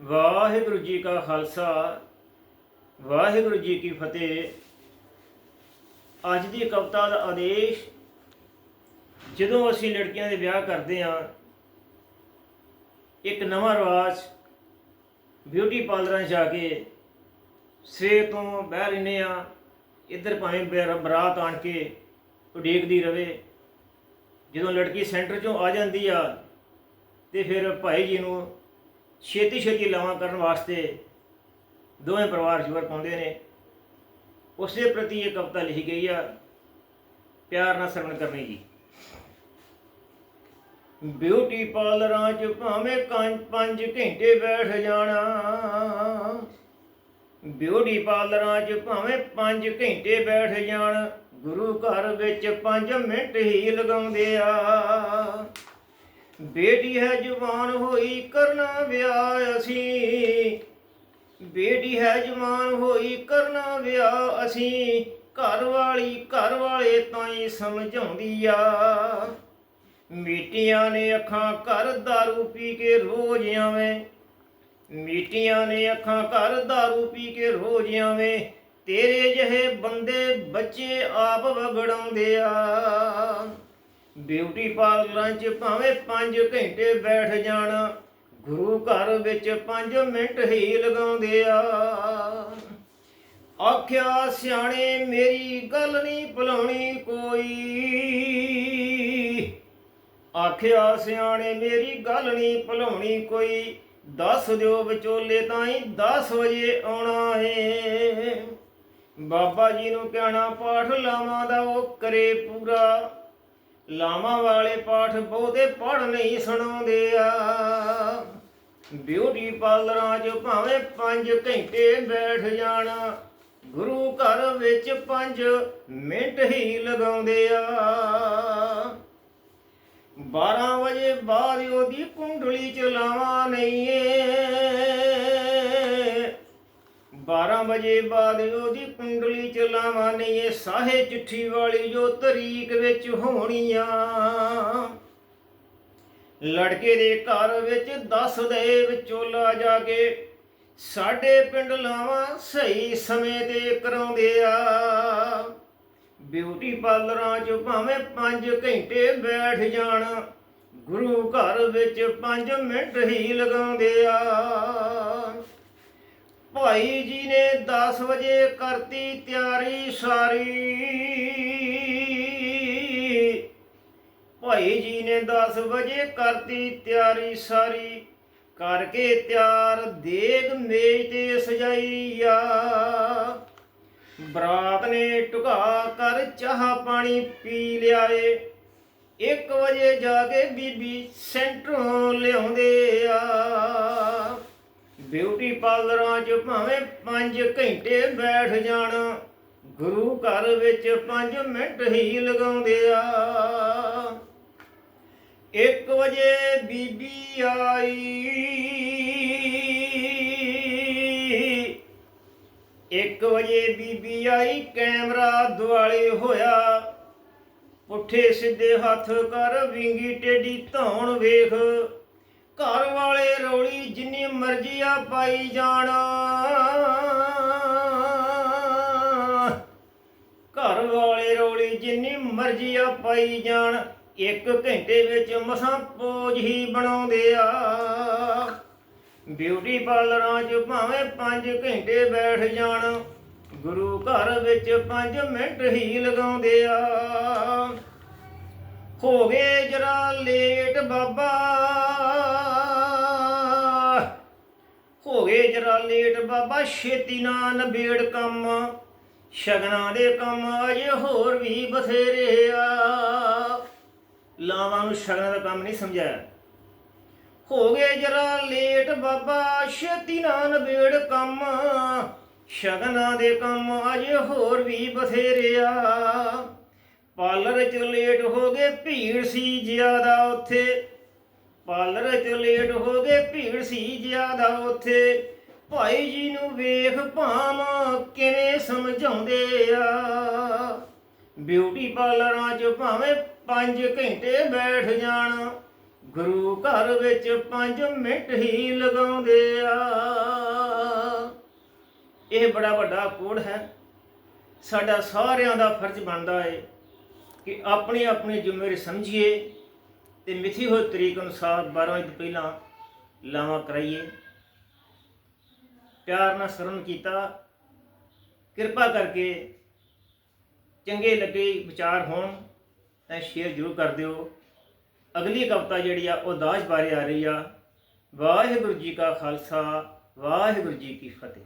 ਵਾਹਿਗੁਰੂ ਜੀ ਕਾ ਖਾਲਸਾ, ਵਾਹਿਗੁਰੂ ਜੀ ਕੀ ਫਤਿਹ। ਅੱਜ ਦੀ ਕਵਿਤਾ ਦਾ ਆਦੇਸ਼, ਜਦੋਂ ਅਸੀਂ ਲੜਕੀਆਂ ਦੇ ਵਿਆਹ ਕਰਦੇ ਹਾਂ, ਇੱਕ ਨਵਾਂ ਰਿਵਾਜ ਬਿਊਟੀ ਪਾਰਲਰਾਂ 'ਚ ਜਾ ਕੇ ਸਵੇਰ ਤੋਂ ਬਹਿ ਰਹਿੰਦੇ ਆ ਇੱਧਰ ਭਾਵੇਂ ਬਰਾਤ ਆਣ ਕੇ ਉਡੀਕਦੀ ਰਵੇ। ਜਦੋਂ ਲੜਕੀ ਸੈਂਟਰ 'ਚੋਂ ਆ ਜਾਂਦੀ ਆ, ਤੇ ਫਿਰ ਭਾਈ ਜੀ ਨੂੰ ਛੇਤੀ ਛੇਤੀ ਲਾਵਾਂ ਕਰਨ ਵਾਸਤੇ ਦੋਵੇਂ ਪਰਿਵਾਰ ਜ਼ੋਰ ਪਾਉਂਦੇ ਨੇ। ਉਸੇ ਪ੍ਰਤੀ ਇਹ ਕਵਿਤਾ ਲਿਖੀ ਗਈ ਆ, ਪਿਆਰ ਨਾਲ ਸਰਵਣ ਕਰਨੀ ਜੀ। ਬਿਊਟੀ ਪਾਰਲਰਾਂ 'ਚ ਭਾਵੇਂ ਕੰਜ ਪੰਜ ਘੰਟੇ ਬੈਠ ਜਾਣਾ, ਬਿਊਟੀ ਪਾਰਲਰਾਂ 'ਚ ਭਾਵੇਂ 5 ਘੰਟੇ ਬੈਠ ਜਾਣ, ਗੁਰੂ ਘਰ ਵਿੱਚ 5 ਮਿੰਟ ਹੀ ਲਗਾਉਂਦੇ ਆ। ਬੇਟੀ ਹੈ ਜਵਾਨ ਹੋਈ ਕਰਨਾ ਵਿਆਹ ਅਸੀਂ ਬੇਟੀ ਹੈ ਜਵਾਨ ਹੋਈ ਕਰਨਾ ਵਿਆਹ ਅਸੀਂ ਘਰ ਵਾਲੀ ਘਰ ਵਾਲੇ ਤਾਂ ਹੀ ਸਮਝਾਉਂਦੀ ਆ ਮੀਟੀਆਂ ਨੇ ਅੱਖਾਂ ਘਰ दारू ਪੀ ਕੇ ਰੋਜ਼ ਆਵੇਂ ਮੀਟੀਆਂ ਨੇ ਅੱਖਾਂ ਘਰ दारू ਪੀ ਕੇ ਰੋਜ਼ ਆਵੇਂ ਤੇਰੇ ਜਿਹੇ ਬੰਦੇ ਬੱਚੇ ਆਪ ਵਗੜਾਉਂਦੇ ਆ ਬਿਊਟੀ ਪਾਰਲਰਾਂ 'ਚ ਭਾਵੇਂ 5 ਘੰਟੇ ਬੈਠ ਜਾਣ, ਗੁਰੂ ਘਰ ਵਿੱਚ 5 ਮਿੰਟ ਹੀ ਲਗਾਉਂਦੇ ਆ। ਆਖਿਆ, ਸਿਆਣੇ, ਮੇਰੀ ਗੱਲ ਨਹੀਂ ਭੁਲਾਉਣੀ ਕੋਈ। ਆਖਿਆ, ਸਿਆਣੇ, ਮੇਰੀ ਗੱਲ ਨਹੀਂ ਭੁਲਾਉਣੀ ਕੋਈ। ਦੱਸ ਦਿਓ ਵਿਚੋਲੇ ਤਾਈਂ 10 ਵਜੇ ਆਉਣਾ ਏ। ਬਾਬਾ ਜੀ ਨੂੰ ਕਹਿਣਾ, ਪਾਠ ਲਾਵਾਂ ਦਾ ਉਹ ਕਰੇ ਪੂਰਾ। ਲਾਵਾਂ ਵਾਲੇ ਪਾਠ ਬਹੁਤੇ ਪੜ ਨਹੀਂ ਸੁਣਾਉਂਦੇ ਆ। ਬਿਊਟੀ ਪਾਰਲਰਾਂ 'ਚ ਭਾਵੇਂ 5 ਘੰਟੇ ਬੈਠ ਜਾਣਾ, ਗੁਰੂ ਘਰ ਵਿੱਚ 5 ਮਿੰਟ ਹੀ ਲਗਾਉਂਦੇ ਆ। 12 ਵਜੇ ਬਾਅਦ ਉਹਦੀ ਕੁੰਡਲੀ ਚ ਲਾਵਾਂ ਨਹੀਂ ਏ। ਵਜੇ ਬਾਅਦ ਉਹਦੀ ਕੁੰਡਲੀ ਚ ਲਾਵਾਂ ਨਹੀਂ ਏ ਸਾਹੇ ਚਿੱਠੀ ਵਾਲੀ ਜੋ ਤਰੀਕ ਵਿੱਚ ਹੋਣੀਆਂ। ਲੜਕੇ ਦੇ ਘਰ ਵਿੱਚ ਦੱਸ ਦੇ ਵਿਚੋਲਾ ਜਾ ਕੇ, ਸਾਡੇ ਪਿੰਡ ਲਾਵਾਂ ਸਹੀ ਸਮੇਂ ਤੇ ਕਰਾਉਂਦੇ ਆ। ਬਿਊਟੀ ਪਾਰਲਰਾਂ 'ਚ ਭਾਵੇਂ 5 ਘੰਟੇ ਬੈਠ ਜਾਣ, ਗੁਰੂ ਘਰ ਵਿੱਚ 5 ਮਿੰਟ ਹੀ ਲਗਾਉਂਦੇ ਆ। ਭਾਈ ਜੀ ਨੇ 10 ਵਜੇ ਕਰਤੀ ਤਿਆਰੀ ਸਾਰੀ। ਭਾਈ ਜੀ ਨੇ 10 ਵਜੇ ਕਰਤੀ ਤਿਆਰੀ ਸਾਰੀ। ਕਰਕੇ ਤਿਆਰ ਦੇਗ ਮੇਜ਼ ਤੇ ਸਜਾਈ ਆ। ਬਰਾਤ ਨੇ ਟੁਕਾ ਕਰ ਚਾਹ ਪਾਣੀ ਪੀ ਲਿਆਏ। 1 ਵਜੇ ਜਾ ਕੇ ਬੀਬੀ ਸੈਂਟਰੋਂ ਲਿਆਉਂਦੇ ਆ। ਬਿਊਟੀ ਪਾਰਲਰਾਂ 'ਚ ਭਾਵੇਂ 5 ਘੰਟੇ ਬੈਠ ਜਾਣ, ਗੁਰੂ ਘਰ ਵਿੱਚ 5 ਮਿੰਟ ਹੀ ਲਗਾਉਂਦੇ ਆ। 1 ਵਜੇ ਬੀਬੀ ਆਈ 1 ਵਜੇ ਬੀਬੀ ਆਈ, ਕੈਮਰਾ ਦੁਆਲੇ ਹੋਇਆ। ਪੁੱਠੇ ਸਿੱਧੇ ਹੱਥ ਕਰ ਵਿੰਗੀ ਟੇਡੀ ਧੌਣ ਵੇਖ। ਘਰ ਵਾਲੇ ਰੌਲੀ ਜਿੰਨੀ ਮਰਜ਼ੀ ਆ ਪਾਈ ਜਾਣਾ। ਘਰ ਵਾਲੇ ਰੌਲੀ ਜਿੰਨੀ ਮਰਜ਼ੀ ਆ ਪਾਈ ਜਾਣ, ਇੱਕ ਘੰਟੇ ਵਿੱਚ ਮਸਾਂ ਪੋਜ ਹੀ ਬਣਾਉਂਦੇ ਆ। ਬਿਊਟੀ ਪਾਰਲਰਾਂ 'ਚ ਭਾਵੇਂ 5 ਘੰਟੇ ਬੈਠ ਜਾਣ, ਗੁਰੂ ਘਰ ਵਿੱਚ 5 ਮਿੰਟ ਹੀ ਲਗਾਉਂਦੇ ਆ। ਹੋ ਗਏ ਜਰਾ ਲੇਟ ਬਾਬਾ। ਗਏ ਲੇਟ ਬਾਬਾ ਛੇਤੀ ਨਾਲ ਨਬੇੜ ਕੰਮ। ਸ਼ਗਨਾਂ ਦੇ ਕੰਮ ਅਜੇ ਹੋਰ ਵੀ ਬਥੇਰੇ ਆ। ਲਾਵਾਂ ਨੂੰ ਸ਼ਗਨਾਂ ਦਾ ਕੰਮ ਨਹੀਂ ਸਮਝਾਇਆ ਹੋ ਗਏ ਜਰਾ ਲੇਟ ਬਾਬਾ, ਛੇਤੀ ਨਾਲ ਨਬੇੜ ਕੰਮ। ਸ਼ਗਨਾਂ ਦੇ ਕੰਮ ਅਜੇ ਹੋਰ ਵੀ ਬਥੇਰੇ ਆ। ਪਾਰਲਰ ਚ ਲੇਟ ਹੋ ਗਏ, ਭੀੜ ਸੀ ਜ਼ਿਆਦਾ ਉੱਥੇ। ਪਾਰਲਰ ਚ ਲੇਟ ਹੋ ਗਏ, ਭੀੜ ਸੀ ਜ਼ਿਆਦਾ ਉੱਥੇ। ਭਾਈ ਜੀ ਨੂੰ ਵੇਖ ਭਾਵਾਂ ਕਿਵੇਂ ਸਮਝਾਉਂਦੇ ਆ। ਬਿਊਟੀ ਪਾਰਲਰਾਂ 'ਚ ਭਾਵੇਂ 5 ਘੰਟੇ ਬੈਠ ਜਾਣ, ਗੁਰੂ ਘਰ ਵਿੱਚ 5 ਮਿੰਟ ਹੀ ਲਗਾਉਂਦੇ ਆ। ਇਹ ਬੜਾ ਵੱਡਾ ਕੋੜ ਹੈ। ਸਾਡਾ ਸਾਰਿਆਂ ਦਾ ਫਰਜ਼ ਬਣਦਾ ਹੈ ਕਿ ਆਪਣੀ ਆਪਣੀ ਜ਼ਿੰਮੇਵਾਰੀ ਸਮਝੀਏ ਤੇ ਮਿਥੀ ਹੋਈ ਤਰੀਕ ਅਨੁਸਾਰ 12 ਵਜੇ ਪਹਿਲਾਂ ਲਾਵਾਂ ਕਰਾਈਏ। ਪਿਆਰ ਨਾਲ ਸ਼ਰਮ ਕੀਤਾ। ਕਿਰਪਾ ਕਰਕੇ ਚੰਗੇ ਲੱਗੇ ਵਿਚਾਰ ਹੋਣ, ਤਾਂ ਸ਼ੇਅਰ ਜ਼ਰੂਰ ਕਰ ਦਿਓ। ਅਗਲੀ ਕਵਿਤਾ ਜਿਹੜੀ ਆ, ਉਹ ਦਾਜ ਬਾਰੇ ਆ ਰਹੀ ਆ। ਵਾਹਿਗੁਰੂ ਜੀ ਕਾ ਖਾਲਸਾ, ਵਾਹਿਗੁਰੂ ਜੀ ਕੀ ਫਤਿਹ।